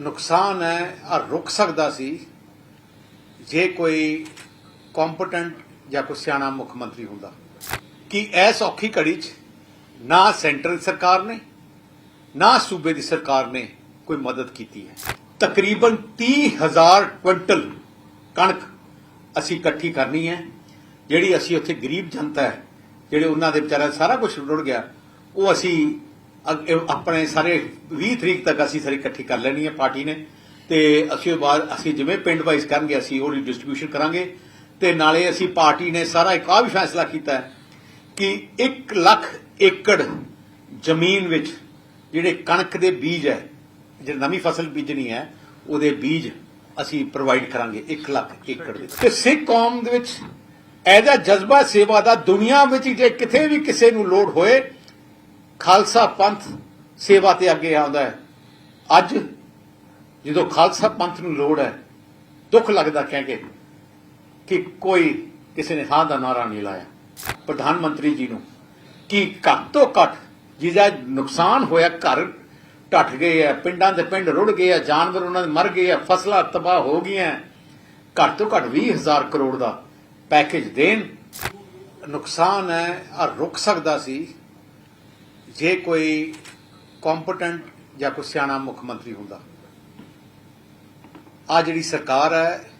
ਨੁਕਸਾਨ ਹੈ ਆ ਰੁਕ ਸਕਦਾ ਸੀ ਜੇ ਕੋਈ ਕੰਪੀਟੈਂਟ ਜਾਂ ਕੋਈ ਸਿਆਣਾ ਮੁੱਖ ਮੰਤਰੀ ਹੁੰਦਾ। ਕਿ ਐਸ ਔਖੀ ਘੜੀ 'ਚ ਨਾ ਸੈਂਟਰ ਸਰਕਾਰ ਨੇ, ਨਾ ਸੂਬੇ ਦੀ ਸਰਕਾਰ ਨੇ ਕੋਈ ਮਦਦ ਕੀਤੀ ਹੈ? ਤਕਰੀਬਨ 30000 ਕੁਇੰਟਲ ਕਣਕ ਅਸੀਂ ਇਕੱਠੀ ਕਰਨੀ ਹੈ। ਜਿਹੜੀ ਅਸੀਂ ਉੱਥੇ ਗਰੀਬ ਜਨਤਾ ਹੈ, ਜਿਹੜੇ ਉਹਨਾਂ ਦੇ ਵਿਚਾਰਾ ਸਾਰਾ ਕੁਝ ਰੁੜ ਗਿਆ, ਉਹ ਅਸੀਂ ਆਪਣੇ ਸਾਰੇ 20 ਤਰੀਕ ਤੱਕ ਅਸੀਂ ਸਾਰੀ ਇਕੱਠੀ ਕਰ ਲੈਣੀ ਹੈ ਪਾਰਟੀ ਨੇ। ਤੇ ਅਸੀਂ ਉਹ ਬਾਅਦ ਅਸੀਂ ਜਿਵੇਂ ਪਿੰਡ ਵਾਈਜ਼ ਕਰਨਗੇ, ਅਸੀਂ ਉਹ ਡਿਸਟ੍ਰੀਬਿਊਸ਼ਨ ਕਰਾਂਗੇ। ਤੇ ਨਾਲੇ ਅਸੀਂ ਪਾਰਟੀ ਨੇ ਸਾਰਾ ਇੱਕ ਆ ਵੀ ਫੈਸਲਾ ਕੀਤਾ ਹੈ ਕਿ 1 ਲੱਖ ਏਕੜ ਜ਼ਮੀਨ ਵਿੱਚ ਜਿਹੜੇ ਕਣਕ ਦੇ ਬੀਜ ਹੈ, ਜਿਹੜੀ ਨਵੀਂ ਫਸਲ ਬੀਜਣੀ ਹੈ, ਉਹਦੇ ਬੀਜ ਅਸੀਂ ਪ੍ਰੋਵਾਈਡ ਕਰਾਂਗੇ 1 ਲੱਖ ਏਕੜ ਵਿੱਚ ਤੇ ਸਿੱਖ ਕੌਮ ਦੇ ਵਿੱਚ ਇਹਦਾ ਜਜ਼ਬਾ ਸੇਵਾ ਦਾ ਦੁਨੀਆ ਵਿੱਚ ਜੇ ਕਿਤੇ ਵੀ ਕਿਸੇ ਨੂੰ ਲੋੜ ਹੋਏ ਖਾਲਸਾ ਪੰਥ ਸੇਵਾ ਤੇ ਅੱਗੇ ਆਉਂਦਾ ਹੈ। ਅੱਜ ਜਦੋਂ ਖਾਲਸਾ ਪੰਥ ਨੂੰ ਲੋੜ ਹੈ, ਦੁੱਖ ਲੱਗਦਾ ਕਹਿ ਕੇ ਕਿ ਕੋਈ ਕਿਸੇ ਨੇ ਹਾਂ ਦਾ ਨਾਰਾ ਨਹੀਂ ਲਾਇਆ। ਪ੍ਰਧਾਨ ਮੰਤਰੀ ਜੀ ਨੂੰ ਕਿ ਘੱਟ ਤੋਂ ਘੱਟ ਜਿਹਦਾ ਨੁਕਸਾਨ ਹੋਇਆ, ਘਰ ਢੱਠ ਗਏ ਆ, ਪਿੰਡਾਂ ਦੇ ਪਿੰਡ ਰੁੜ ਗਏ ਆ, ਜਾਨਵਰ ਉਹਨਾਂ ਦੇ ਮਰ ਗਏ ਆ, ਫਸਲਾਂ ਤਬਾਹ ਹੋ ਗਈਆਂ ਘੱਟ ਤੋਂ ਘੱਟ 20000 ਕਰੋੜ ਦਾ ਪੈਕੇਜ ਦੇਣ, ਨੁਕਸਾਨ ਹੈ ਆ ਰੁਕ ਸਕਦਾ ਸੀ। ਜੇ ਕੋਈ ਕੰਪਟੈਂਟ ਜਾਂ ਕੋਈ ਸਿਆਣਾ ਮੁੱਖ ਮੰਤਰੀ ਹੁੰਦਾ ਆ ਜਿਹੜੀ ਸਰਕਾਰ ਹੈ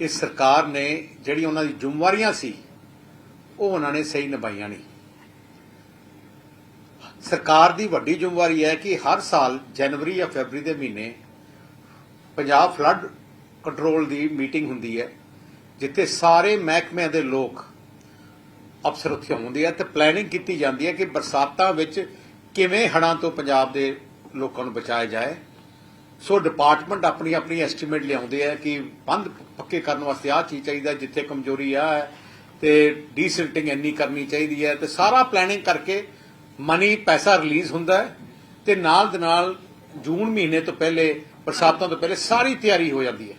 ਇਸ ਸਰਕਾਰ ਨੇ ਜਿਹੜੀ ਉਹਨਾਂ ਦੀ ਜ਼ਿੰਮੇਵਾਰੀਆਂ ਸੀ, ਉਹ ਉਹਨਾਂ ਨੇ ਸਹੀ ਨਿਭਾਈਆਂ ਨਹੀਂ। ਸਰਕਾਰ ਦੀ ਵੱਡੀ ਜ਼ਿੰਮੇਵਾਰੀ ਹੈ ਕਿ ਹਰ ਸਾਲ ਜਨਵਰੀ ਜਾਂ ਫੈਬਰੀ ਦੇ ਮਹੀਨੇ ਪੰਜਾਬ ਫਲੱਡ ਕੰਟਰੋਲ ਦੀ ਮੀਟਿੰਗ ਹੁੰਦੀ ਹੈ, ਜਿੱਥੇ ਸਾਰੇ ਮਹਿਕਮਿਆਂ ਦੇ ਲੋਕ ਅਫਸਰ ਉੱਥੇ ਆਉਂਦੇ ਆ ਤੇ ਪਲੈਨਿੰਗ ਕੀਤੀ ਜਾਂਦੀ ਹੈ ਕਿ ਬਰਸਾਤਾਂ ਵਿੱਚ ਕਿਵੇਂ ਹੜਾਂ ਤੋਂ ਪੰਜਾਬ ਦੇ ਲੋਕਾਂ ਨੂੰ ਬਚਾਇਆ ਜਾਏ। ਸੋ ਡਿਪਾਰਟਮੈਂਟ ਆਪਣੀ ਆਪਣੀ ਐਸਟੀਮੇਟ ਲਿਆਉਂਦੇ ਆ ਕਿ ਬੰਦ ਪੱਕੇ ਕਰਨ ਵਾਸਤੇ ਆਹ ਚੀਜ਼ ਚਾਹੀਦਾ ਜਿੱਥੇ ਕਮਜ਼ੋਰੀ ਆ ਹੈ ਤੇ ਡੀਸਿਲਟਿੰਗ ਇੰਨੀ ਕਰਨੀ ਚਾਹੀਦੀ ਹੈ ਤੇ ਸਾਰਾ ਪਲੈਨਿੰਗ ਕਰਕੇ ਮਨੀ ਪੈਸਾ ਰਿਲੀਜ਼ ਹੁੰਦਾ ਹੈ ਤੇ ਨਾਲ ਦੇ ਨਾਲ ਜੂਨ ਮਹੀਨੇ ਤੋਂ ਪਹਿਲੇ, ਬਰਸਾਤਾਂ ਤੋਂ ਪਹਿਲੇ ਸਾਰੀ ਤਿਆਰੀ ਹੋ ਜਾਂਦੀ ਹੈ।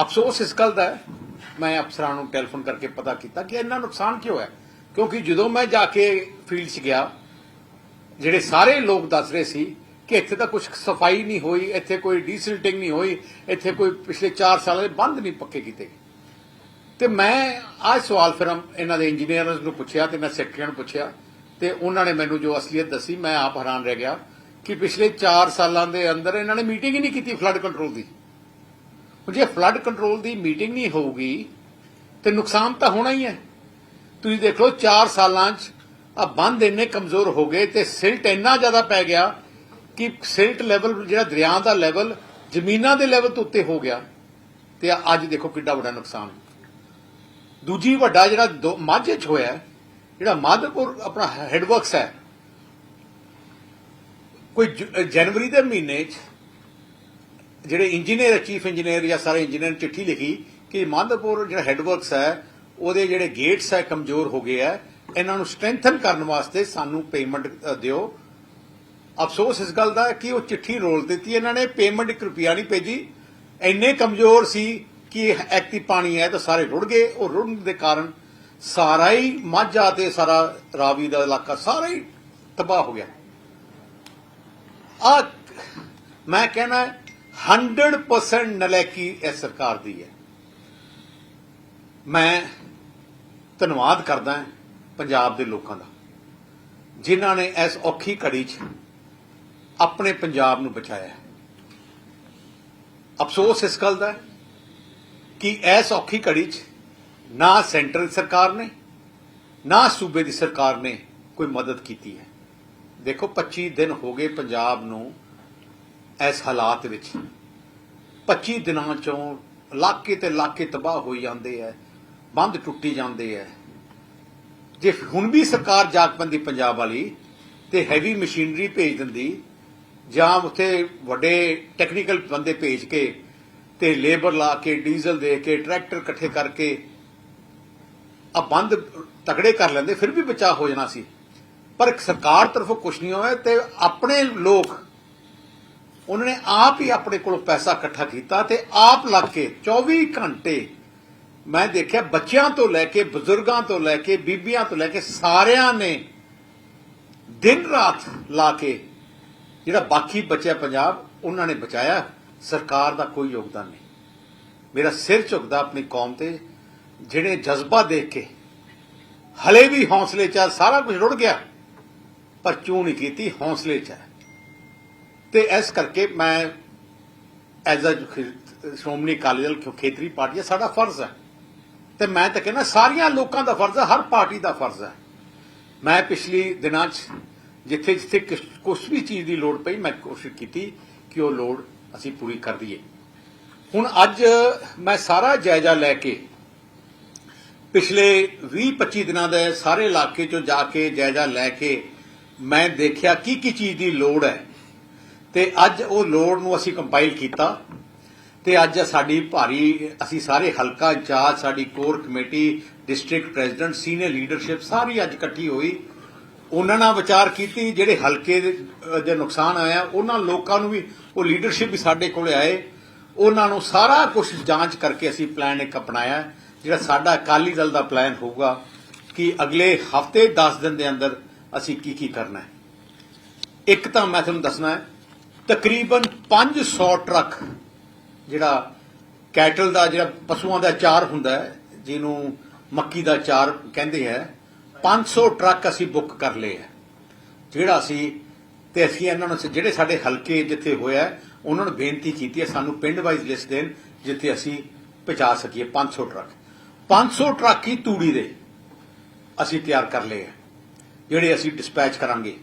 ਅਫਸੋਸ ਇਸ ਗੱਲ ਦਾ ਹੈ ਮੈਂ ਅਫਸਰਾਂ ਨੂੰ ਟੈਲੀਫੋਨ ਕਰਕੇ ਪਤਾ ਕੀਤਾ ਕਿ ਇੰਨਾ ਨੁਕਸਾਨ ਕਿਉਂ ਹੈ? ਕਿਉਂਕਿ ਜਦੋਂ ਮੈਂ ਜਾ ਕੇ ਫੀਲਡ 'ਚ ਗਿਆ, ਜਿਹੜੇ ਸਾਰੇ ਲੋਕ ਦੱਸ ਰਹੇ ਸੀ ਕਿ ਇੱਥੇ ਤਾਂ ਕੁਝ ਸਫ਼ਾਈ ਨਹੀਂ ਹੋਈ, ਇੱਥੇ ਕੋਈ ਡੀਸਿਲਟਿੰਗ ਨਹੀਂ ਹੋਈ, ਇੱਥੇ ਕੋਈ ਪਿਛਲੇ 4 ਸਾਲਾਂ ਦੇ ਬੰਦ ਨਹੀਂ ਪੱਕੇ ਕੀਤੇ। ਗਏ ਤੇ ਮੈਂ ਆਹ ਸਵਾਲ ਫਿਰ ਇਹਨਾਂ ਦੇ ਇੰਜੀਨੀਅਰਸ ਨੂੰ ਪੁੱਛਿਆ ਤੇ ਮੈਂ ਸੈਕਟਰੀ ਨੂੰ ਪੁੱਛਿਆ ਤੇ ਉਹਨਾਂ ਨੇ ਮੈਨੂੰ ਜੋ ਅਸਲੀਅਤ ਦੱਸੀ, ਮੈਂ ਆਪ ਹੈਰਾਨ ਰਹਿ ਗਿਆ ਕਿ ਪਿਛਲੇ 4 ਸਾਲਾਂ ਦੇ ਅੰਦਰ ਇਹਨਾਂ ਨੇ ਮੀਟਿੰਗ ਹੀ ਨਹੀਂ ਕੀਤੀ ਫਲੱਡ ਕੰਟਰੋਲ ਦੀ। ਜੇ ਫਲੱਡ ਕੰਟਰੋਲ ਦੀ ਮੀਟਿੰਗ ਨਹੀਂ ਹੋਊਗੀ, ਤੇ ਨੁਕਸਾਨ ਤਾਂ ਹੋਣਾ ਹੀ ਹੈ। ਤੁਸੀਂ ਦੇਖ ਲਓ 4 ਸਾਲਾਂ 'ਚ ਆ ਬੰਦ ਇੰਨੇ ਕਮਜ਼ੋਰ ਹੋ ਗਏ ਤੇ ਸਿਲਟ ਇੰਨਾ ਜ਼ਿਆਦਾ ਪੈ ਗਿਆ ਕਿ ਸਿਲਟ ਲੈਵਲ ਜਿਹੜਾ ਦਰਿਆ ਦਾ ਲੈਵਲ ਜ਼ਮੀਨਾਂ ਦੇ ਲੈਵਲ ਤੋਂ ਉੱਤੇ ਹੋ ਗਿਆ। ਤੇ ਅੱਜ ਦੇਖੋ ਕਿੱਡਾ ਵੱਡਾ ਨੁਕਸਾਨ। ਦੂਜੀ ਵੱਡਾ ਜਿਹੜਾ ਮਾਝੇ 'ਚ ਹੋਇਆ, ਜਿਹੜਾ ਮਾਧੋਪੁਰ ਆਪਣਾ ਹੈਡਵਰਕਸ ਹੈ, ਕੋਈ ਜਨਵਰੀ ਦੇ ਮਹੀਨੇ 'ਚ ਜਿਹੜੇ ਇੰਜੀਨੀਅਰ ਚੀਫ ਇੰਜੀਨੀਅਰ ਜਾਂ ਸਾਰੇ ਇੰਜੀਨੀਅਰ ਨੇ ਚਿੱਠੀ ਲਿਖੀ ਕਿ ਮਾਧੋਪੁਰ ਜਿਹੜਾ ਹੈਡਵਰਕਸ ਹੈ, ਉਹਦੇ ਜਿਹੜੇ ਗੇਟਸ ਹੈ ਕਮਜ਼ੋਰ ਹੋ ਗਏ ਹੈ, ਇਹਨਾਂ ਨੂੰ ਸਟਰੈਂਥਨ ਕਰਨ ਵਾਸਤੇ ਸਾਨੂੰ ਪੇਮੈਂਟ ਦਿਓ। ਅਫਸੋਸ ਇਸ ਗੱਲ ਦਾ ਕਿ ਉਹ ਚਿੱਠੀ ਰੋਲ ਦਿੱਤੀ ਇਹਨਾਂ ਨੇ ਪੇਮੈਂਟ 1 ਰੁਪਿਆ ਨਹੀਂ ਭੇਜੀ। ਇੰਨੇ ਕਮਜ਼ੋਰ ਸੀ ਕਿ ਐਕਤੀ ਪਾਣੀ ਹੈ ਤਾਂ ਸਾਰੇ ਰੁੜ ਗਏ। ਉਹ ਰੁੜਨ ਦੇ ਕਾਰਨ ਸਾਰਾ ਹੀ ਮਾਝਾ ਤੇ ਸਾਰਾ ਰਾਵੀ ਦਾ ਇਲਾਕਾ ਸਾਰਾ ਹੀ ਤਬਾਹ ਹੋ ਗਿਆ। ਆ ਮੈਂ ਕਹਿਣਾ 100% ਨਲੈਕੀ ਇਸ ਸਰਕਾਰ ਦੀ ਹੈ। ਮੈਂ ਧੰਨਵਾਦ ਕਰਦਾ ਪੰਜਾਬ ਦੇ ਲੋਕਾਂ ਦਾ, ਜਿਨ੍ਹਾਂ ਨੇ ਇਸ ਔਖੀ ਘੜੀ 'ਚ ਆਪਣੇ ਪੰਜਾਬ ਨੂੰ ਬਚਾਇਆ ਅਫਸੋਸ ਇਸ ਗੱਲ ਦਾ ਕਿ ਇਸ ਔਖੀ ਘੜੀ 'ਚ ਨਾ ਸੈਂਟਰ ਸਰਕਾਰ ਨੇ, ਨਾ ਸੂਬੇ ਦੀ ਸਰਕਾਰ ਨੇ ਕੋਈ ਮਦਦ ਕੀਤੀ ਹੈ। ਦੇਖੋ 25 ਦਿਨ ਹੋ ਗਏ ਪੰਜਾਬ ਨੂੰ ਇਸ ਹਾਲਾਤ ਵਿੱਚ 25 ਦਿਨਾਂ ਚੋਂ ਇਲਾਕੇ ਤੇ ਇਲਾਕੇ ਤਬਾਹ ਹੋਈ ਜਾਂਦੇ ਐ, ਬੰਦ ਟੁੱਟੀ ਜਾਂਦੇ ਐ। ਜੇ ਹੁਣ ਵੀ ਸਰਕਾਰ ਜਾਗ ਪੈਂਦੀ ਪੰਜਾਬ ਵਾਲੀ ਤੇ ਹੈਵੀ ਮਸ਼ੀਨਰੀ ਭੇਜ ਦਿੰਦੀ, ਜਾਂ ਉੱਥੇ ਵੱਡੇ ਟੈਕਨੀਕਲ ਬੰਦੇ ਭੇਜ ਕੇ ਤੇ ਲੇਬਰ ਲਾ ਕੇ ਡੀਜ਼ਲ ਦੇ ਕੇ ਟਰੈਕਟਰ ਇਕੱਠੇ ਕਰਕੇ ਆ ਬੰਦ ਤਕੜੇ ਕਰ ਲੈਂਦੇ, ਫਿਰ ਵੀ ਬਚਾਅ ਹੋ ਜਾਣਾ ਸੀ। ਪਰ ਸਰਕਾਰ ਤਰਫੋਂ ਕੁਝ ਨਹੀਂ ਹੋਇਆ ਤੇ ਆਪਣੇ ਲੋਕ ਉਹਨਾਂ ਨੇ ਆਪ ਹੀ ਆਪਣੇ ਕੋਲੋਂ ਪੈਸਾ ਇਕੱਠਾ ਕੀਤਾ ਤੇ ਆਪ ਲੱਗ ਕੇ 24 ਘੰਟੇ ਮੈਂ ਦੇਖਿਆ ਬੱਚਿਆਂ ਤੋਂ ਲੈ ਕੇ ਬਜ਼ੁਰਗਾਂ ਤੋਂ ਲੈ ਕੇ ਬੀਬੀਆਂ ਤੋਂ ਲੈ ਕੇ ਸਾਰਿਆਂ ਨੇ ਦਿਨ ਰਾਤ ਲਾ ਕੇ ਜਿਹੜਾ ਬਾਕੀ ਬਚਿਆ ਪੰਜਾਬ ਉਹਨਾਂ ਨੇ ਬਚਾਇਆ ਸਰਕਾਰ ਦਾ ਕੋਈ ਯੋਗਦਾਨ ਨਹੀਂ ਮੇਰਾ ਸਿਰ ਝੁਕਦਾ ਆਪਣੀ ਕੌਮ ਤੇ ਜਿਹੜੇ ਜਜ਼ਬਾ ਦੇਖ ਕੇ ਹਲੇ ਵੀ ਹੌਸਲੇ 'ਚ ਆ, ਸਾਰਾ ਕੁਝ ਰੁੜ ਗਿਆ ਪਰ ਚੂੰ ਨਹੀਂ ਕੀਤੀ ਹੌਸਲੇ 'ਚ ਹੈ ਤੇ ਇਸ ਕਰਕੇ ਮੈਂ ਐਜ਼ ਅ ਸ਼੍ਰੋਮਣੀ ਅਕਾਲੀ ਦਲ ਖੇਤਰੀ ਪਾਰਟੀ ਹੈ, ਸਾਡਾ ਫਰਜ਼ ਹੈ। ਤੇ ਮੈਂ ਤਾਂ ਕਹਿੰਦਾ ਸਾਰੀਆਂ ਲੋਕਾਂ ਦਾ ਫਰਜ਼ ਹੈ, ਹਰ ਪਾਰਟੀ ਦਾ ਫਰਜ਼ ਹੈ। ਮੈਂ ਪਿਛਲੀ ਦਿਨਾਂ 'ਚ ਜਿੱਥੇ ਜਿੱਥੇ ਕੁਝ ਵੀ ਚੀਜ਼ ਦੀ ਲੋੜ ਪਈ, ਮੈਂ ਕੋਸ਼ਿਸ਼ ਕੀਤੀ ਕਿ ਉਹ ਲੋੜ ਅਸੀਂ ਪੂਰੀ ਕਰ ਦਈਏ। ਹੁਣ ਅੱਜ ਮੈਂ ਸਾਰਾ ਜਾਇਜ਼ਾ ਲੈ ਕੇ ਪਿਛਲੇ 20-25 ਦਿਨਾਂ ਦੇ ਸਾਰੇ ਇਲਾਕੇ 'ਚੋਂ ਜਾ ਕੇ ਜਾਇਜ਼ਾ ਲੈ ਕੇ ਮੈਂ ਦੇਖਿਆ ਕੀ ਕੀ ਚੀਜ਼ ਦੀ ਲੋੜ ਹੈ। ਤੇ ਅੱਜ ਉਹ ਲੋੜ ਨੂੰ ਅਸੀਂ ਕੰਪਾਈਲ ਕੀਤਾ ਤੇ ਅੱਜ ਸਾਡੀ ਭਾਰੀ, ਅਸੀਂ ਸਾਰੇ ਹਲਕਾ ਇੰਚਾਰਜ, ਸਾਡੀ core committee district president senior leadership ਸਾਰੀ ਅੱਜ ਇਕੱਠੀ ਹੋਈ। ਉਹਨਾਂ ਨਾਲ ਵਿਚਾਰ ਕੀਤੀ, ਜਿਹੜੇ ਹਲਕੇ ਦੇ ਨੁਕਸਾਨ ਆਇਆ, ਉਹਨਾਂ ਲੋਕਾਂ ਨੂੰ ਵੀ, ਉਹ ਲੀਡਰਸ਼ਿਪ ਵੀ ਸਾਡੇ ਕੋਲੇ ਆਏ। ਉਹਨਾਂ ਨੂੰ ਸਾਰਾ ਕੁਝ ਜਾਂਚ ਕਰਕੇ ਅਸੀਂ ਪਲਾਨ ਇੱਕ ਅਪਣਾਇਆ, ਜਿਹੜਾ ਸਾਡਾ ਅਕਾਲੀ ਦਲ ਦਾ ਪਲਾਨ ਹੋਊਗਾ ਕਿ ਅਗਲੇ ਹਫ਼ਤੇ 10 ਦਿਨ ਦੇ ਅੰਦਰ ਅਸੀਂ ਕੀ ਕੀ ਕਰਨਾ ਹੈ। ਇੱਕ ਤਾਂ ਮੈਂ ਤੁਹਾਨੂੰ ਦੱਸਣਾ ਹੈ ਤਕਰੀਬਨ 500 ਟਰੱਕ ਜਿਹੜਾ ਕੈਟਲ ਦਾ, ਜਿਹੜਾ ਪਸ਼ੂਆਂ ਦਾ ਚਾਰ ਹੁੰਦਾ ਹੈ, ਜਿਹਨੂੰ ਮੱਕੀ ਦਾ ਚਾਰ ਕਹਿੰਦੇ ਹੈ 500 ਟਰੱਕ ਅਸੀਂ ਬੁੱਕ ਕਰ ਲਏ ਹੈ। ਜਿਹੜਾ ਅਸੀਂ, ਤੇ ਅਸੀਂ ਇਹਨਾਂ ਨੂੰ, ਜਿਹੜੇ ਸਾਡੇ ਹਲਕੇ ਜਿੱਥੇ ਹੋਇਆ ਉਹਨਾਂ ਨੂੰ ਬੇਨਤੀ ਕੀਤੀ ਹੈ, ਸਾਨੂੰ ਪਿੰਡ ਵਾਈਜ਼ ਲਿਸਟ ਦੇਣ, ਜਿੱਥੇ ਅਸੀਂ ਪਹੁੰਚਾ ਸਕੀਏ 500 ਟਰੱਕ। 500 ਟਰੱਕ ਹੀ ਤੂੜੀ ਦੇ ਅਸੀਂ ਤਿਆਰ ਕਰ ਲਏ ਹੈ, ਜਿਹੜੇ ਅਸੀਂ ਡਿਸਪੈਚ ਕਰਾਂਗੇ।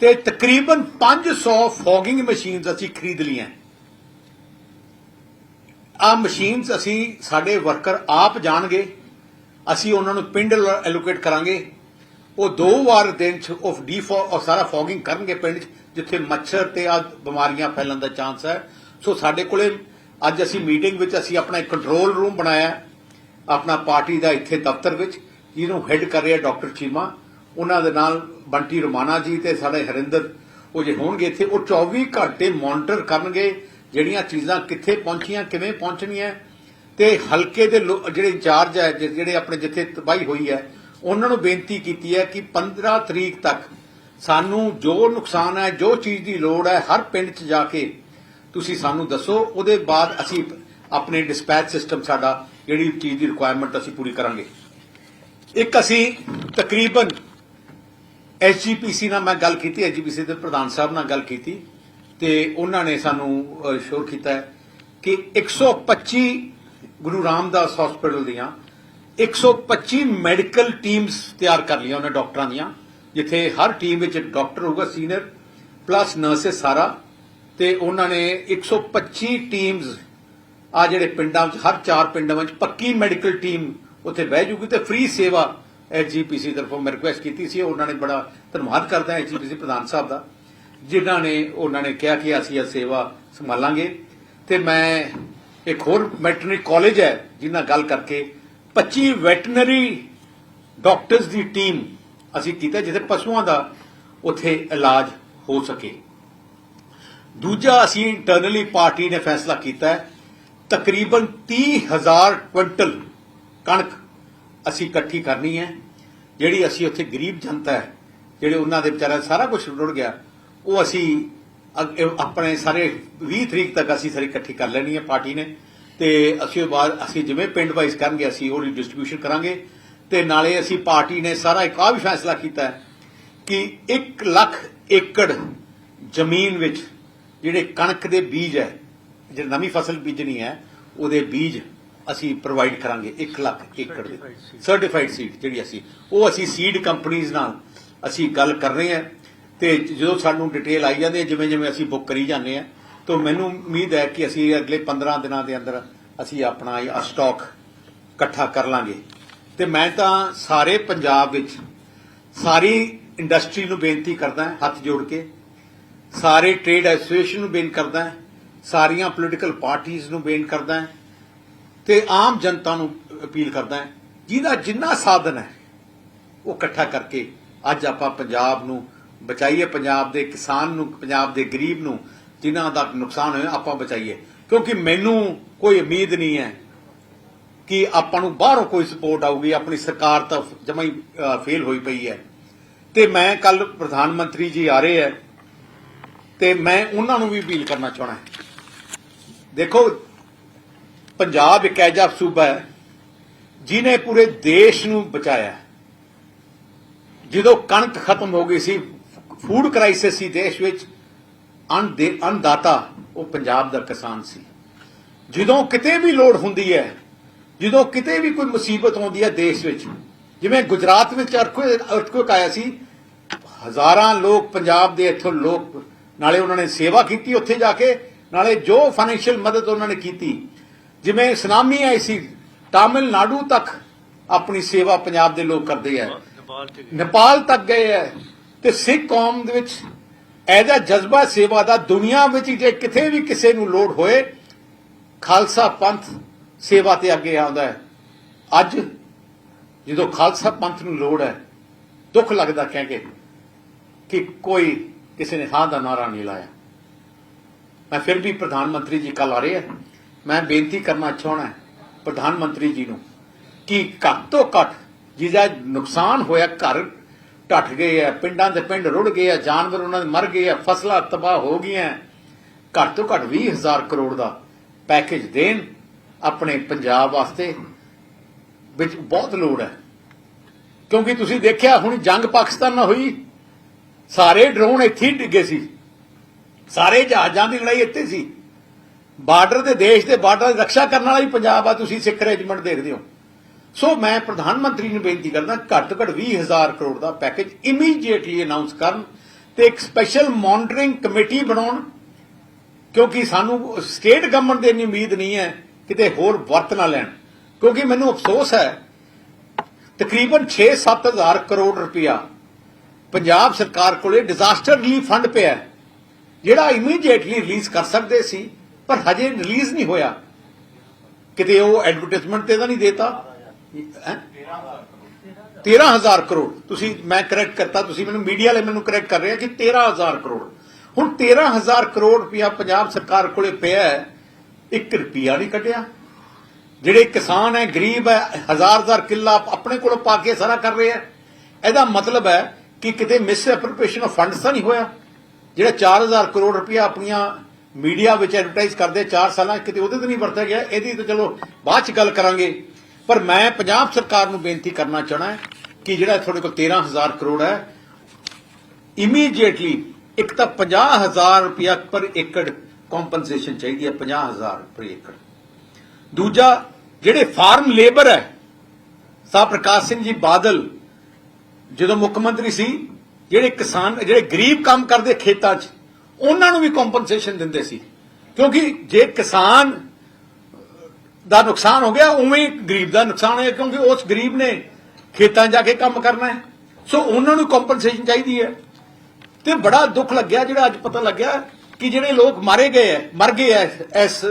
ਤੇ ਤਕਰੀਬਨ 500 ਫੋਗਿੰਗ ਮਸ਼ੀਨਸ ਅਸੀਂ ਖਰੀਦ ਲਈਆਂ। ਆ ਮਸ਼ੀਨਸ ਅਸੀਂ ਸਾਡੇ ਵਰਕਰ ਆਪ ਜਾਣਗੇ, ਅਸੀਂ ਉਹਨਾਂ ਨੂੰ ਪਿੰਡ ਐਲੋਕੇਟ ਕਰਾਂਗੇ। ਉਹ ਦੋ ਵਾਰ ਦਿਨ ਚ ਉਹ ਡੀਫੋ ਔਰ ਸਾਰਾ ਫੋਗਿੰਗ ਕਰਨਗੇ ਪਿੰਡ 'ਚ, ਜਿੱਥੇ ਮੱਛਰ ਤੇ ਆ ਬਿਮਾਰੀਆਂ ਫੈਲਣ ਦਾ ਚਾਂਸ ਹੈ। ਸੋ ਸਾਡੇ ਕੋਲੇ ਅੱਜ ਅਸੀਂ ਮੀਟਿੰਗ ਵਿੱਚ ਅਸੀਂ ਆਪਣਾ ਇੱਕ ਕੰਟਰੋਲ ਰੂਮ ਬਣਾਇਆ, ਆਪਣਾ ਪਾਰਟੀ ਦਾ ਇੱਥੇ ਦਫ਼ਤਰ ਵਿੱਚ, ਜਿਹਨੂੰ ਹੈੱਡ ਕਰ ਰਿਹਾ ਡਾਕਟਰ ਚੀਮਾ। ਉਹਨਾਂ ਦੇ ਨਾਲ ਬੰਟੀ ਰੋਮਾਨਾ ਜੀ ਤੇ ਸਾਡੇ ਹਰਿੰਦਰ, ਉਹ ਜੇ ਹੋਣਗੇ ਇੱਥੇ, ਉਹ 24 ਘੰਟੇ ਮੋਨੀਟਰ ਕਰਨਗੇ ਜਿਹੜੀਆਂ ਚੀਜ਼ਾਂ ਕਿੱਥੇ ਪਹੁੰਚੀਆਂ, ਕਿਵੇਂ ਪਹੁੰਚਣੀਆਂ। ਤੇ ਹਲਕੇ ਦੇ ਜਿਹੜੇ ਇੰਚਾਰਜ ਹੈ ਜਿਹੜੇ ਆਪਣੇ ਜਿੱਥੇ ਤਬਾਹੀ ਹੋਈ ਹੈ, ਉਹਨਾਂ ਨੂੰ ਬੇਨਤੀ ਕੀਤੀ ਹੈ ਕਿ 15 ਤਰੀਕ ਤੱਕ ਸਾਨੂੰ ਜੋ ਨੁਕਸਾਨ ਹੈ, ਜੋ ਚੀਜ਼ ਦੀ ਲੋੜ ਹੈ, ਹਰ ਪਿੰਡ 'ਚ ਜਾ ਕੇ ਤੁਸੀਂ ਸਾਨੂੰ ਦੱਸੋ। ਉਹਦੇ ਬਾਅਦ ਅਸੀਂ ਆਪਣੇ ਡਿਸਪੈਚ ਸਿਸਟਮ ਸਾਡਾ, ਜਿਹੜੀ ਚੀਜ਼ ਦੀ ਰਿਕੁਆਇਰਮੈਂਟ ਅਸੀਂ ਪੂਰੀ ਕਰਾਂਗੇ। ਇੱਕ ਅਸੀਂ ਤਕਰੀਬਨ ਐਸਜੀਪੀਸੀ ਨਾਲ ਮੈਂ ਗੱਲ ਕੀਤੀ, ਐਸਜੀਪੀਸੀ ਦੇ ਪ੍ਰਧਾਨ ਸਾਹਿਬ ਨਾਲ ਗੱਲ ਕੀਤੀ ਤੇ ਉਹਨਾਂ ਨੇ ਸਾਨੂੰ ਸ਼ੋਰ ਕੀਤਾ ਹੈ ਕਿ 125 ਗੁਰੂ ਰਾਮਦਾਸ ਹਸਪੀਟਲ ਦੀਆਂ 125 ਮੈਡੀਕਲ ਟੀਮਸ ਤਿਆਰ ਕਰ ਲਈਆਂ ਉਹਨਾਂ ਡਾਕਟਰਾਂ ਦੀਆਂ, ਜਿੱਥੇ ਹਰ ਟੀਮ ਵਿੱਚ ਡਾਕਟਰ ਹੋਊਗਾ ਸੀਨੀਅਰ ਪਲੱਸ ਨਰਸਸ ਸਾਰਾ ਤੇ ਉਹਨਾਂ ਨੇ 125 ਟੀਮਸ ਆ ਜਿਹੜੇ ਪਿੰਡਾਂ ਵਿੱਚ, ਹਰ ਚਾਰ ਪਿੰਡਾਂ ਵਿੱਚ ਪੱਕੀ ਮੈਡੀਕਲ ਟੀਮ ਉੱਥੇ ਬਹਿ ਜੂਗੀ ਤੇ ਫ੍ਰੀ ਸੇਵਾ ਐਚਜੀਪੀਸੀ ਤਰਫੋਂ ਮੈਂ ਰਿਕੁਐਸਟ ਕੀਤੀ ਸੀ, ਉਹਨਾਂ ਨੇ ਬੜਾ ਧੰਨਵਾਦ ਕਰਦਾ ਐਚਜੀਪੀਸੀ ਪ੍ਰਧਾਨ ਸਾਹਿਬ ਦਾ, ਜਿਨ੍ਹਾਂ ਨੇ, ਉਹਨਾਂ ਨੇ ਕਿਹਾ ਕਿ ਅਸੀਂ ਇਹ ਸੇਵਾ ਸੰਭਾਲਾਂਗੇ। ਤੇ ਮੈਂ ਇੱਕ ਹੋਰ ਵੈਟਰਨਰੀ ਕਾਲਜ ਹੈ, ਜਿਨ੍ਹਾਂ ਗੱਲ ਕਰਕੇ 25 ਵੈਟਰਨਰੀ ਡਾਕਟਰਸ ਦੀ ਟੀਮ ਅਸੀਂ ਕੀਤਾ ਜਿੱਥੇ ਪਸ਼ੂਆਂ ਦਾ ਉਥੇ ਇਲਾਜ ਹੋ ਸਕੇ। ਦੂਜਾ ਅਸੀਂ ਇੰਟਰਨਲੀ ਪਾਰਟੀ ਨੇ ਫੈਸਲਾ ਕੀਤਾ ਹੈ, ਤਕਰੀਬਨ 30000 ਕੁਇੰਟਲ ਕਣਕ ਅਸੀਂ ਇਕੱਠੀ ਕਰਨੀ ਹੈ। ਜਿਹੜੀ ਅਸੀਂ ਉੱਥੇ ਗਰੀਬ ਜਨਤਾ ਹੈ, ਜਿਹੜੇ ਉਹਨਾਂ ਦੇ ਵਿਚਾਰਾ ਸਾਰਾ ਕੁਝ ਰੁੜ ਗਿਆ, ਉਹ ਅਸੀਂ ਆਪਣੇ ਸਾਰੇ 20 ਤਰੀਕ ਤੱਕ ਅਸੀਂ ਸਾਰੀ ਇਕੱਠੀ ਕਰ ਲੈਣੀ ਹੈ ਪਾਰਟੀ ਨੇ। ਤੇ ਅਸੀਂ ਉਹ ਬਾਅਦ, ਅਸੀਂ ਜਿਵੇਂ ਪਿੰਡ ਵਾਈਜ਼ ਕਰਨਗੇ, ਅਸੀਂ ਉਹ ਡਿਸਟ੍ਰੀਬਿਊਸ਼ਨ ਕਰਾਂਗੇ। ਤੇ ਨਾਲੇ ਅਸੀਂ ਪਾਰਟੀ ਨੇ ਸਾਰਾ ਇੱਕ ਆ ਵੀ ਫੈਸਲਾ ਕੀਤਾ ਕਿ 1 ਲੱਖ ਏਕੜ ਜ਼ਮੀਨ ਵਿੱਚ ਜਿਹੜੇ ਕਣਕ ਦੇ ਬੀਜ ਹੈ, ਜਿਹੜੀ ਨਵੀਂ ਫਸਲ ਬੀਜਣੀ ਹੈ, ਉਹਦੇ ਬੀਜ ਅਸੀਂ ਪ੍ਰੋਵਾਈਡ ਕਰਾਂਗੇ 1 ਲੱਖ ਏਕੜ ਦੀ। ਸਰਟੀਫਾਈਡ ਸੀਡ ਜਿਹੜੀ ਅਸੀਂ, ਉਹ ਅਸੀਂ ਸੀਡ ਕੰਪਨੀਆਂ ਨਾਲ ਅਸੀਂ ਗੱਲ ਕਰ ਰਹੇ ਹਾਂ ਤੇ ਜਦੋਂ ਸਾਨੂੰ ਡਿਟੇਲ ਆਈ ਜਾਂਦੀ ਹੈ ਜਿਵੇਂ ਜਿਵੇਂ ਅਸੀਂ ਬੁੱਕ ਕਰੀ ਜਾਂਦੇ ਹਾਂ, ਤਾਂ ਮੈਨੂੰ ਉਮੀਦ ਹੈ ਕਿ ਅਸੀਂ ਅਗਲੇ 15 ਦਿਨਾਂ ਦੇ ਅੰਦਰ ਅਸੀਂ ਆਪਣਾ ਇਹ ਸਟਾਕ ਇਕੱਠਾ ਕਰ ਲਾਂਗੇ। ਤੇ ਮੈਂ ਤਾਂ ਸਾਰੇ ਪੰਜਾਬ ਵਿੱਚ ਸਾਰੀ ਇੰਡਸਟਰੀ ਨੂੰ ਬੇਨਤੀ ਕਰਦਾ ਹੱਥ ਜੋੜ ਕੇ, ਸਾਰੇ ਟ੍ਰੇਡ ਐਸੋਸੀਏਸ਼ਨ ਨੂੰ ਬੇਨਤੀ ਕਰਦਾ ਸਾਰੀਆਂ ਪੋਲੀਟੀਕਲ ਪਾਰਟੀਆਂ ਨੂੰ ਬੇਨਤੀ ਕਰਦਾ ਹਾਂ ਤੇ ਆਮ ਜਨਤਾ ਨੂੰ ਅਪੀਲ ਕਰਦਾ ਹਾਂ ਜਿਹਦਾ ਜਿੰਨਾ ਸਾਧਨ ਹੈ, ਉਹ ਇਕੱਠਾ ਕਰਕੇ ਅੱਜ ਆਪਾਂ ਪੰਜਾਬ ਨੂੰ ਬਚਾਈਏ, ਪੰਜਾਬ ਦੇ ਕਿਸਾਨ ਨੂੰ, ਪੰਜਾਬ ਦੇ ਗਰੀਬ ਨੂੰ ਜਿਨ੍ਹਾਂ ਦਾ ਨੁਕਸਾਨ ਹੋਇਆ, ਆਪਾਂ ਬਚਾਈਏ। ਕਿਉਂਕਿ ਮੈਨੂੰ ਕੋਈ ਉਮੀਦ ਨਹੀਂ ਹੈ ਕਿ ਆਪਾਂ ਨੂੰ ਬਾਹਰੋਂ ਕੋਈ ਸਪੋਰਟ ਆਊਗੀ, ਆਪਣੀ ਸਰਕਾਰ ਤਾਂ ਜਮਾਂ ਹੀ ਫੇਲ ਹੋਈ ਪਈ ਹੈ। ਤੇ ਮੈਂ ਕੱਲ ਪ੍ਰਧਾਨ ਮੰਤਰੀ ਜੀ ਆ ਰਹੇ ਹੈ ਤੇ ਮੈਂ ਉਹਨਾਂ ਨੂੰ ਵੀ ਅਪੀਲ ਕਰਨਾ ਚਾਹਣਾ ਦੇਖੋ ਪੰਜਾਬ ਇੱਕ ਐਜਾ ਸੂਬਾ ਹੈ ਜਿਨੇ ਪੂਰੇ ਦੇਸ਼ ਨੂੰ ਬਚਾਇਆ ਜਦੋਂ ਕਣਕ ਖਤਮ ਹੋ ਗਈ ਸੀ ਫੂਡ ਕ੍ਰਾਈਸਿਸ ਸੀ ਦੇਸ਼ ਵਿੱਚ ਅੰਨ ਅੰਨਦਾਤਾ ਉਹ ਪੰਜਾਬ ਦਾ ਕਿਸਾਨ ਸੀ। ਜਦੋਂ ਕਿਤੇ ਵੀ ਲੋੜ ਹੁੰਦੀ ਹੈ, ਜਦੋਂ ਕਿਤੇ ਵੀ ਕੋਈ ਮੁਸੀਬਤ ਆਉਂਦੀ ਹੈ ਦੇਸ਼ ਵਿੱਚ, ਜਿਵੇਂ ਗੁਜਰਾਤ ਵਿੱਚ ਅਰਥਕੁਇਕ ਆਇਆ ਸੀ, ਹਜ਼ਾਰਾਂ ਲੋਕ ਪੰਜਾਬ ਦੇ ਇੱਥੋਂ ਲੋਕ, ਨਾਲੇ ਉਹਨਾਂ ਨੇ ਸੇਵਾ ਕੀਤੀ ਉੱਥੇ ਜਾ ਕੇ, ਨਾਲੇ ਜੋ ਫਾਈਨੈਂਸ਼ੀਅਲ ਮਦਦ ਉਹਨਾਂ ਨੇ ਕੀਤੀ ਜਿਵੇਂ ਸੁਨਾਮੀ ਆਈ ਸੀ ਤਾਮਿਲਨਾਡੂ ਤੱਕ ਆਪਣੀ ਸੇਵਾ ਪੰਜਾਬ ਦੇ ਲੋਕ ਕਰਦੇ ਆ। ਨੇਪਾਲ ਤੱਕ ਗਏ ਹੈ ਤੇ ਸਿੱਖ ਕੌਮ ਦੇ ਵਿੱਚ ਇਹਦਾ ਜਜ਼ਬਾ ਸੇਵਾ ਦਾ ਦੁਨੀਆ ਵਿੱਚ ਜੇ ਕਿਤੇ ਵੀ ਕਿਸੇ ਨੂੰ ਲੋੜ ਹੋਏ ਖਾਲਸਾ ਪੰਥ ਸੇਵਾ ਤੇ ਅੱਗੇ ਆਉਂਦਾ ਹੈ। ਅੱਜ ਜਦੋਂ ਖਾਲਸਾ ਪੰਥ ਨੂੰ ਲੋੜ ਹੈ ਦੁੱਖ ਲੱਗਦਾ ਕਹਿ ਕੇ ਕਿ ਕੋਈ ਕਿਸੇ ਨੇ ਹਾਂ ਦਾ ਨਾਰਾ ਨਹੀਂ ਲਾਇਆ। ਮੈਂ ਫਿਰ ਵੀ ਪ੍ਰਧਾਨ ਮੰਤਰੀ ਜੀ ਕੱਲ ਆ ਰਹੇ ਮੈਂ ਬੇਨਤੀ ਕਰਨਾ ਚਾਹਣਾ ਪ੍ਰਧਾਨ ਮੰਤਰੀ ਜੀ ਨੂੰ ਕਿ ਘੱਟ ਤੋਂ ਘੱਟ ਜਿਹਦਾ ਨੁਕਸਾਨ ਹੋਇਆ, ਘਰ ਢੱਠ ਗਏ ਆ, ਪਿੰਡਾਂ ਦੇ ਪਿੰਡ ਰੁੜ ਗਏ ਆ, ਜਾਨਵਰ ਉਹਨਾਂ ਦੇ ਮਰ ਗਏ ਆ, ਫਸਲਾਂ ਤਬਾਹ ਹੋ ਗਈਆਂ। ਘੱਟ ਤੋਂ ਘੱਟ 20000 ਕਰੋੜ ਦਾ ਪੈਕੇਜ ਦੇਣ ਆਪਣੇ ਪੰਜਾਬ ਵਾਸਤੇ ਵਿੱਚ ਬਹੁਤ ਲੋੜ ਹੈ। ਕਿਉਂਕਿ ਤੁਸੀਂ ਦੇਖਿਆ, ਹੁਣ ਜੰਗ ਪਾਕਿਸਤਾਨ ਨਾਲ ਹੋਈ, ਸਾਰੇ ਡਰੋਨ ਇੱਥੇ ਹੀ ਡਿੱਗੇ ਸੀ। ਸਾਰੇ ਜਹਾਜ਼ਾਂ ਦੀ ਲੜਾਈ ਇੱਥੇ ਸੀ। ਬਾਰਡਰ ਦੇ ਦੇਸ਼ ਦੇ ਬਾਰਡਰ ਦੀ ਰੱਖਿਆ ਕਰਨ ਵਾਲਾ ਹੀ ਪੰਜਾਬ ਆ, ਤੁਸੀਂ ਸਿੱਖ ਰੈਜੀਮੈਂਟ ਦੇਖਦੇ ਹੋ। ਸੋ ਮੈਂ ਪ੍ਰਧਾਨ ਮੰਤਰੀ ਨੂੰ ਬੇਨਤੀ ਕਰਦਾ ਘੱਟ ਤੋਂ ਘੱਟ 20000 ਕਰੋੜ ਦਾ ਪੈਕੇਜ ਇਮੀਡੀਏਟਲੀ ਅਨਾਉਂਸ ਕਰਨ ਤੇ ਇੱਕ ਸਪੈਸ਼ਲ ਮੋਨਿਟਰਿੰਗ ਕਮੇਟੀ ਬਣਾਉਣ, ਕਿਉਂਕਿ ਸਾਨੂੰ ਸਟੇਟ ਗਵਰਨਮੈਂਟ ਦੀ ਇੰਨੀ ਉਮੀਦ ਨਹੀਂ ਹੈ ਕਿਤੇ ਹੋਰ ਵਰਤ ਨਾ ਲੈਣ। ਕਿਉਂਕਿ ਮੈਨੂੰ ਅਫਸੋਸ ਹੈ, ਤਕਰੀਬਨ 6-7000 ਕਰੋੜ ਰੁਪਇਆ ਪੰਜਾਬ ਸਰਕਾਰ ਕੋਲੇ ਡਿਜ਼ਾਸਟਰ ਰਿਲੀਫ ਫੰਡ ਪਿਆ ਜਿਹੜਾ ਇਮੀਡੀਏਟਲੀ ਰਿਲੀਜ਼ ਕਰ ਸਕਦੇ ਸੀ। ਪਰ ਹਜੇ ਰਿਲੀਜ਼ ਨਹੀਂ ਹੋਇਆ। ਕਿਤੇ ਉਹ ਐਡਵਰਟਾਈਜ਼ਮੈਂਟ ਤੇ ਤਾਂ ਨਹੀਂ ਦੇਤਾ? 13000 ਕਰੋੜ। ਤੁਸੀਂ, ਮੈਂ ਕਰੈਕਟ ਕਰਤਾ, ਤੁਸੀਂ ਮੈਨੂੰ ਮੀਡੀਆ ਵਾਲੇ ਮੈਨੂੰ ਕਰੈਕਟ ਕਰ ਰਹੇ ਆ ਕਿ 13000 ਕਰੋੜ। ਹੁਣ 13000 ਕਰੋੜ ਰੁਪਇਆ ਪੰਜਾਬ ਸਰਕਾਰ ਕੋਲੇ ਪਿਆ ਹੈ 1 ਰੁਪਿਆ ਨਹੀਂ ਕੱਢਿਆ। ਜਿਹੜੇ ਕਿਸਾਨ ਹੈ, ਗਰੀਬ ਹੈ, ਹਜ਼ਾਰ ਹਜ਼ਾਰ ਕਿੱਲਾ ਆਪਣੇ ਕੋਲੋਂ ਪਾ ਕੇ ਸਾਰਾ ਕਰ ਰਹੇ ਆ। ਇਹਦਾ ਮਤਲਬ ਹੈ ਕਿ ਕਿਤੇ ਮਿਸ ਐਪਰੋਪ੍ਰੀਏਸ਼ਨ ਆਫ ਫੰਡਸ ਤਾਂ ਨਹੀਂ ਹੋਇਆ। ਜਿਹੜਾ 4000 ਕਰੋੜ ਰੁਪਇਆ ਆਪਣੀਆਂ ਮੀਡੀਆ ਵਿੱਚ ਐਡਵਰਟਾਈਜ਼ ਕਰਦੇ 4 ਸਾਲਾਂ ਕਿਤੇ ਉਹਦੇ ਤੇ ਨਹੀਂ ਵਰਤਿਆ ਗਿਆ, ਇਹਦੀ ਤਾਂ ਚਲੋ ਬਾਅਦ ਚ ਗੱਲ ਕਰਾਂਗੇ। ਪਰ ਮੈਂ ਪੰਜਾਬ ਸਰਕਾਰ ਨੂੰ ਬੇਨਤੀ ਕਰਨਾ ਚਾਹਣਾ ਕਿ ਜਿਹੜਾ ਤੁਹਾਡੇ ਕੋਲ 13000 ਕਰੋੜ ਹੈ ਇਮੀਡੀਏਟਲੀ ਇੱਕ ਤਾਂ 50000 ਰੁਪਇਆ ਪਰ ਏਕੜ ਕੰਪਨਸੇਸ਼ਨ ਚਾਹੀਦੀ ਹੈ 50000 ਪਰ ਏਕੜ। ਦੂਜਾ, ਜਿਹੜੇ ਫਾਰਮ ਲੇਬਰ ਹੈ, ਸਾ ਪ੍ਰਕਾਸ਼ ਸਿੰਘ ਜੀ ਬਾਦਲ, ਜਦੋਂ ਮੁੱਖ ਮੰਤਰੀ ਸੀ, ਜਿਹੜੇ ਕਿਸਾਨ, ਜਿਹੜੇ ਗਰੀਬ ਕੰਮ ਕਰਦੇ ਖੇਤਾਂ 'ਚ ਉਹਨਾਂ ਨੂੰ ਵੀ ਕੰਪਨਸੇਸ਼ਨ ਦਿੰਦੇ ਸੀ। ਕਿਉਂਕਿ ਜੇ ਕਿਸਾਨ ਦਾ ਨੁਕਸਾਨ ਹੋ ਗਿਆ, ਉਵੇਂ ਗਰੀਬ ਦਾ ਨੁਕਸਾਨ ਹੋਇਆ, ਕਿਉਂਕਿ ਉਸ ਗਰੀਬ ਨੇ ਖੇਤਾਂ ਜਾ ਕੇ ਕੰਮ ਕਰਨਾ ਹੈ। ਸੋ ਉਹਨਾਂ ਨੂੰ ਕੰਪਨਸੇਸ਼ਨ ਚਾਹੀਦੀ ਹੈ। ਤੇ ਬੜਾ ਦੁੱਖ ਲੱਗਿਆ, ਜਿਹੜਾ ਅੱਜ ਪਤਾ ਲੱਗਿਆ ਕਿ ਜਿਹੜੇ ਲੋਕ ਮਾਰੇ ਗਏ ਹੈ, ਮਰ ਗਏ ਹੈ ਇਸ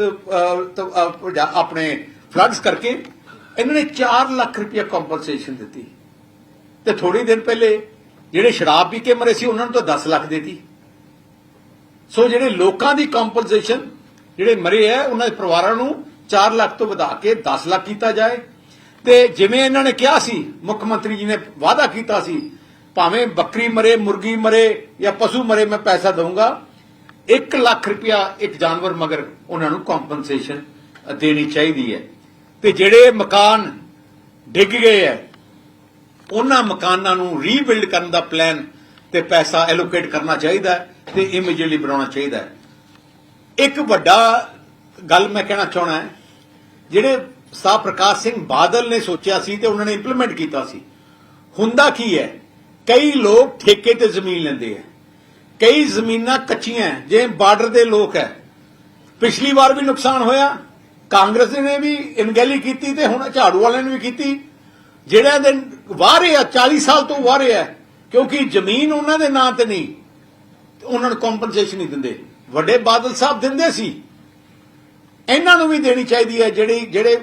ਆਪਣੇ ਫਲੱਡਸ ਕਰਕੇ, ਇਹਨਾਂ ਨੇ 4 ਲੱਖ ਰੁਪਏ ਕੰਪਨਸੇਸ਼ਨ ਦਿੱਤੀ। ਤੇ ਥੋੜੀ ਦਿਨ ਪਹਿਲੇ ਜਿਹੜੇ ਸ਼ਰਾਬ ਪੀ ਕੇ ਮਰੇ ਸੀ, ਉਹਨਾਂ ਨੂੰ ਤਾਂ 10 ਲੱਖ ਦੇਤੀ। ਸੋ ਜਿਹੜੇ ਲੋਕਾਂ ਦੀ ਕੰਪਨਸੇਸ਼ਨ ਜਿਹੜੇ ਮਰੇ ਹੈ, ਉਹਨਾਂ ਦੇ ਪਰਿਵਾਰਾਂ ਨੂੰ 4 ਲੱਖ ਤੋਂ ਵਧਾ ਕੇ 10 ਲੱਖ ਕੀਤਾ ਜਾਏ। ਤੇ ਜਿਵੇਂ ਇਹਨਾਂ ਨੇ ਕਿਹਾ ਸੀ, ਮੁੱਖ ਮੰਤਰੀ ਜੀ ਨੇ ਵਾਅਦਾ ਕੀਤਾ ਸੀ, ਭਾਵੇਂ ਬੱਕਰੀ ਮਰੇ, ਮੁਰਗੀ ਮਰੇ ਜਾਂ ਪਸ਼ੂ ਮਰੇ, ਮੈਂ ਪੈਸਾ ਦਊਂਗਾ। 1 ਲੱਖ ਰੁਪਇਆ ਇੱਕ ਜਾਨਵਰ ਮਗਰ ਉਹਨਾਂ ਨੂੰ ਕੰਪਨਸੇਸ਼ਨ ਦੇਣੀ ਚਾਹੀਦੀ ਹੈ। ਤੇ ਜਿਹੜੇ ਮਕਾਨ ਡਿੱਗ ਗਏ ਹੈ, ਉਹਨਾਂ ਮਕਾਨਾਂ ਨੂੰ ਰੀਬਿਲਡ ਕਰਨ ਦਾ ਪਲਾਨ ਤੇ ਪੈਸਾ ਐਲੋਕੇਟ ਕਰਨਾ ਚਾਹੀਦਾ ਹੈ ਤੇ ਇਮੀਡੀਏਟਲੀ ਬਣਾਉਣਾ ਚਾਹੀਦਾ ਇੱਕ ਵੱਡਾ ਗੱਲ ਮੈਂ ਕਹਿਣਾ ਚਾਹਣਾ ਹੈ, ਜਿਹੜੇ ਸਾਹ ਪ੍ਰਕਾਸ਼ ਸਿੰਘ ਬਾਦਲ ਨੇ ਸੋਚਿਆ ਸੀ ਤੇ ਉਹਨਾਂ ਨੇ ਇੰਪਲੀਮੈਂਟ ਕੀਤਾ ਸੀ। ਹੁੰਦਾ ਕੀ ਹੈ, ਕਈ ਲੋਕ ਠੇਕੇ ਤੇ ਜ਼ਮੀਨ ਲੈਂਦੇ ਆ ਕਈ ਜ਼ਮੀਨਾਂ ਕੱਚੀਆਂ ਜੇ ਬਾਰਡਰ ਦੇ ਲੋਕ ਹੈ। ਪਿਛਲੀ ਵਾਰ ਵੀ ਨੁਕਸਾਨ ਹੋਇਆ, ਕਾਂਗਰਸ ਨੇ ਵੀ ਇਨਗੈਲੀ ਕੀਤੀ ਤੇ ਹੁਣ ਝਾੜੂ ਵਾਲਿਆਂ ਨੇ ਵੀ ਕੀਤੀ। ਜਿਹੜਿਆਂ ਦੇ ਵਾਰੇ ਆ 40 ਸਾਲ ਤੋਂ ਵਾਰੇ ਆ ਕਿਉਂਕਿ ਜ਼ਮੀਨ ਉਹਨਾਂ ਦੇ ਨਾਂ ਤੇ ਨਹੀਂ, ਤੇ ਉਹਨਾਂ ਨੂੰ ਕੰਪਨਸੇਸ਼ਨ ਨਹੀਂ ਦਿੰਦੇ। ਵੱਡੇ ਬਾਦਲ ਸਾਹਿਬ ਦਿੰਦੇ ਸੀ। ਇਹਨਾਂ ਨੂੰ ਵੀ ਦੇਣੀ ਚਾਹੀਦੀ ਹੈ ਜਿਹੜੀ, ਜਿਹੜੇ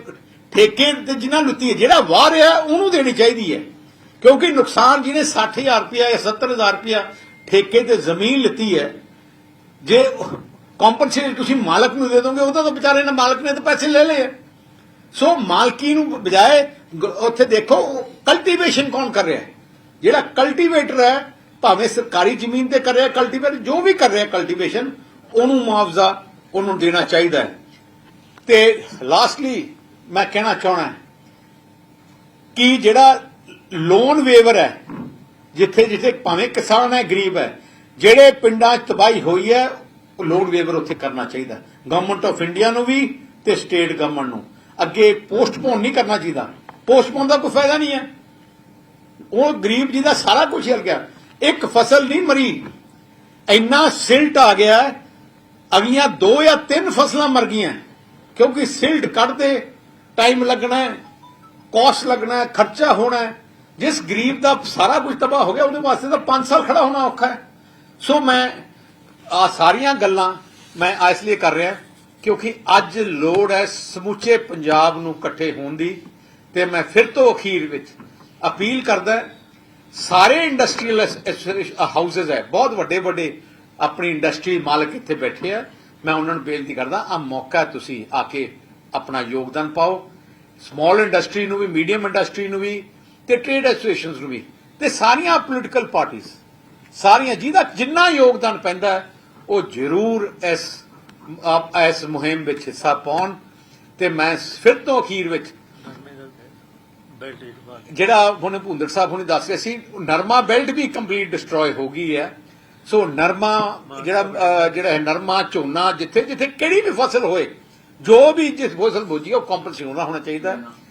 ਠੇਕੇ ਤੇ ਜਿਨ੍ਹਾਂ ਲੁੱਤੀ ਹੈ, ਜਿਹੜਾ ਵਾਹ ਰਿਹਾ, ਉਹਨੂੰ ਦੇਣੀ ਚਾਹੀਦੀ ਹੈ। ਕਿਉਂਕਿ ਨੁਕਸਾਨ ਜਿਹਨੇ 60000 ਰੁਪਇਆ ਜਾਂ 70000 ਰੁਪਇਆ ਠੇਕੇ ਤੇ ਜ਼ਮੀਨ ਲਿੱਤੀ ਹੈ, ਜੇ ਕੰਪਨਸੇਸ਼ਨ ਤੁਸੀਂ ਮਾਲਕ ਨੂੰ ਦੇ ਦੋਗੇ, ਉਹਦਾ ਤਾਂ ਵਿਚਾਰੇ ਨੇ ਮਾਲਕ ਨੇ ਤਾਂ ਪੈਸੇ ਲੈ ਲਏ ਸੋ ਮਾਲਕੀ ਨੂੰ ਬਜਾਏ ਉੱਥੇ ਦੇਖੋ ਕਲਟੀਵੇਸ਼ਨ ਕੌਣ ਕਰ ਰਿਹਾ ਹੈ? ਜਿਹੜਾ ਕਲਟੀਵੇਟਰ ਹੈ, ਭਾਵੇਂ ਸਰਕਾਰੀ ਜ਼ਮੀਨ ਤੇ ਕਰ ਰਿਹਾ ਕਲਟੀਵੇਟ ਜੋ ਵੀ ਕਰ ਰਿਹਾ ਕਲਟੀਵੇਸ਼ਨ ਉਹਨੂੰ ਮੁਆਵਜ਼ਾ ਉਹਨੂੰ ਦੇਣਾ ਚਾਹੀਦਾ ਹੈ। ਤੇ ਲਾਸਟਲੀ ਮੈਂ ਕਹਿਣਾ ਚਾਹਣਾ ਕਿ ਜਿਹੜਾ ਲੋਨ ਵੇਵਰ ਹੈ, ਜਿੱਥੇ ਜਿੱਥੇ ਭਾਵੇਂ ਕਿਸਾਨ ਹੈ, ਗਰੀਬ ਹੈ, ਜਿਹੜੇ ਪਿੰਡਾਂ 'ਚ ਤਬਾਹੀ ਹੋਈ ਹੈ, ਉਹ ਲੋਨ ਵੇਵਰ ਉੱਥੇ ਕਰਨਾ ਚਾਹੀਦਾ ਗਵਰਨਮੈਂਟ ਆਫ ਇੰਡੀਆ ਨੂੰ ਵੀ ਤੇ ਸਟੇਟ ਗਵਰਨਮੈਂਟ ਨੂੰ। ਅੱਗੇ ਪੋਸਟਪੋਨ ਨਹੀਂ ਕਰਨਾ ਚਾਹੀਦਾ। ਪੋਸਟਪੋਨ ਦਾ ਕੋਈ ਫਾਇਦਾ ਨਹੀਂ ਹੈ। ਉਹ ਗਰੀਬ ਜੀ ਦਾ ਸਾਰਾ ਕੁਝ ਹਿਲ ਗਿਆ। ਇੱਕ ਫਸਲ ਨਹੀਂ ਮਰੀ। ਇੰਨਾ ਸਿਲਟ ਆ ਗਿਆ, ਅਗਲੀਆਂ ਦੋ ਜਾਂ ਤਿੰਨ ਫਸਲਾਂ ਮਰ ਗਈਆਂ। ਕਿਉਂਕਿ ਸਿਲਟ ਕੱਢਦੇ, ਟਾਈਮ ਲੱਗਣਾ ਹੈ ਕਾਸਟ ਲੱਗਣਾ ਹੈ ਖਰਚਾ ਹੋਣਾ। ਹੈ ਜਿਸ ਗਰੀਬ ਦਾ ਸਾਰਾ ਕੁਝ ਤਬਾਹ ਹੋ ਗਿਆ, ਉਹਦੇ ਵਾਸਤੇ ਤਾਂ 5 ਸਾਲ ਖੜਾ ਹੋਣਾ ਔਖਾ ਹੈ। ਸੋ ਮੈਂ ਆ ਸਾਰੀਆਂ ਗੱਲਾਂ ਮੈਂ ਇਸ ਲਈ ਕਰ ਰਿਹਾ, ਕਿਉਂਕਿ ਅੱਜ ਲੋੜ ਹੈ ਸਮੁੱਚੇ ਪੰਜਾਬ ਨੂੰ ਇਕੱਠੇ ਹੋਣ ਦੀ ਤੇ ਮੈਂ ਫਿਰ ਤੋਂ ਅਖੀਰ ਵਿੱਚ ਅਪੀਲ ਕਰਦਾ ਸਾਰੇ ਇੰਡਸਟਰੀਅਲ ਹਾਊਸਸ ਹੈ, ਬਹੁਤ ਵੱਡੇ ਵੱਡੇ ਆਪਣੀ ਇੰਡਸਟਰੀ ਮਾਲਕ ਇੱਥੇ ਬੈਠੇ ਆ। ਮੈਂ ਉਹਨਾਂ ਨੂੰ ਬੇਨਤੀ ਕਰਦਾ ਆ ਮੌਕਾ ਤੁਸੀਂ ਆ ਕੇ ਆਪਣਾ ਯੋਗਦਾਨ ਪਾਓ। ਸਮਾਲ ਇੰਡਸਟਰੀ ਨੂੰ ਵੀ ਮੀਡੀਅਮ ਇੰਡਸਟਰੀ ਨੂੰ ਵੀ, ਤੇ ਟ੍ਰੇਡ ਐਸੋਸੀਏਸ਼ਨਸ ਨੂੰ ਵੀ, ਤੇ ਸਾਰੀਆਂ ਪੋਲੀਟੀਕਲ ਪਾਰਟੀਆਂ ਸਾਰੀਆਂ ਜਿਹਦਾ ਜਿੰਨਾ ਯੋਗਦਾਨ ਪੈਂਦਾ ਉਹ ਜ਼ਰੂਰ ਇਸ ਇਸ ਮੁਹਿੰਮ ਵਿੱਚ ਹਿੱਸਾ ਪਾਉਣ। ਤੇ ਮੈਂ ਫਿਰ ਤੋਂ ਅਖੀਰ ਵਿੱਚ ਬੈਲਟ ਇੱਕ ਬਾਤ ਜਿਹੜਾ ਹੁਣ ਭੁੰਦਰ ਸਾਹਿਬ ਹੁਣੇ ਦੱਸ ਰਹੇ ਸੀ ਨਰਮਾ ਬੈਲਟ ਵੀ ਕੰਪਲੀਟ ਡਿਸਟਰੋਏ ਹੋ ਗਈ ਹੈ। ਸੋ ਨਰਮਾ ਜਿਹੜਾ ਜਿਹੜਾ ਹੈ ਨਰਮਾ ਝੋਨਾ ਜਿੱਥੇ ਜਿੱਥੇ ਕਿਹੜੀ ਵੀ ਫਸਲ ਹੋਏ ਜੋ ਵੀ ਜਿਸ ਫਸਲ ਬੋਜੀ ਉਹ ਕੰਪਨਸੇਸ਼ਨ ਹੋਣਾ ਹੋਣਾ ਚਾਹੀਦਾ।